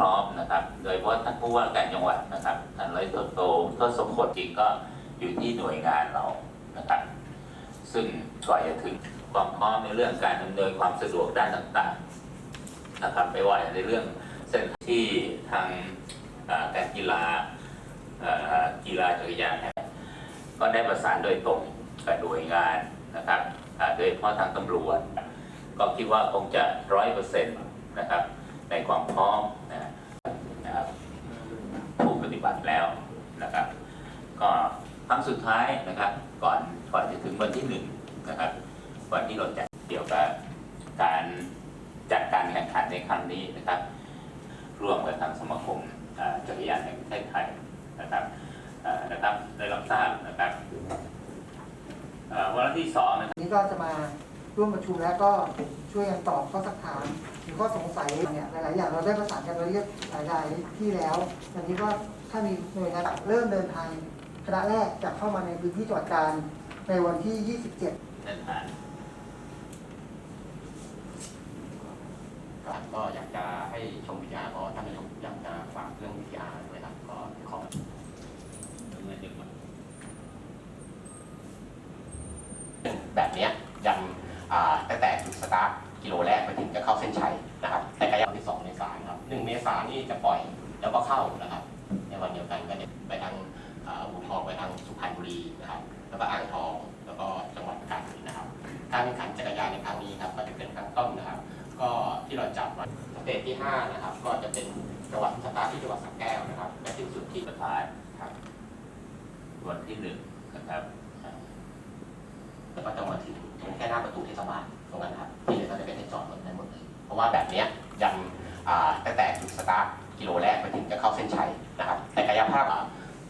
พร้อมนะครับ โดยเฉพาะท่านผู้ว่าการจังหวัดนะครับท่านร้อยโทโตทศพลจริงก็อยู่ที่หน่วยงานเรานะครับ ซึ่งกว่าจะถึงความพร้อมในเรื่องการอำนวยความสะดวกด้านต่างๆนะครับไม่ว่าในเรื่องเส้นที่ทางการกีฬากีฬาจักรยานก็ได้ประสานโดยตรงกับหน่วยงานนะครับโดยเฉพาะทางตำรวจ ก็คิดว่าคงจะร้อยเปอร์เซ็นต์นะครับในความพร้อมนะนะครับผู้ปฏิ บัติแล้วนะครับ ก็ครั้งสุดท้ายนะครับ ก่อนก่อนจะถึงวันที่หนึ่งนะครับวันที่เราจัดเกี่ยวกับการจัดการแข่งขันในครั้งนี้นะครับ ร่วมกับทางสมาคมจักรยานแห่งประเทศไทยนะครับนะครับได้รับทราบนะครับวันที่สองนะครับนนี้ก็จะมา ร่วมประชุมแล้วก็ช่วยกันตอบข้อสักถามหรือข้อสงสัยเนี่ยหลาย ๆ อย่างเราได้ประสานกันไว้เรียบหลายๆที่แล้ววันนี้ก็ถ้ามีหน่วยงานเริ่มเดินทางคณะแรกจะเข้ามาในพื้นที่จังหวัดการในวันที่ 27ท่านผ่านครับก็อยากจะให้ชมวิทยาเพราะท่านนายกอยากจะฝากเรื่องวิทยาด้วยครับก็ขอ เงินเดือน แบบเนี้ยยังอ่า ตั้งแต่จุดสตาร์ทกิโลแรกไปถึงจะเข้าเส้นชัยนะครับแต่กระยะที่2เมษายนครับ1เมษายนนี่จะปล่อยแล้วก็เข้านะครับ ในวันเดียวกันก็จะไปทางอู่ทองไปทางสุพรรณบุรีนะครับแล้วก็อ่างทองแล้วก็จังหวัดกาญนนะครับการแข่งขันจักรยานในครั้งนี้ครับก็จะเป็นครั้งต้นนะครับ ก็ที่เราจัดไว้สเตจที่ห้านะครับก็จะเป็นจังหวัดสตาร์ทที่จังหวัดสระแก้วนะครับและสิ้นสุดที่ที่ประธานครับวันที่หนึ่งนะครับ แล้วก็จะมาถึงตรงแค่าประตูเทศบานตรงนั้นครับที่เหลือก็จะเป็นให้จอดรถได้หมดเลยเพราะว่าแบบเนี้ยยังตั้งแต่จุดสตาร์ทกิโลแรกไปถึงจะเข้าเส้นชัยนะครับ แต่กายภาพ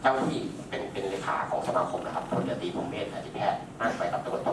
เจ้าหน้าที่เป็นเป็นเลขาของสมาคมนะครับพลเรือตรีพงเมธอาจิแพทย์นั่งไปกับตำรวจโท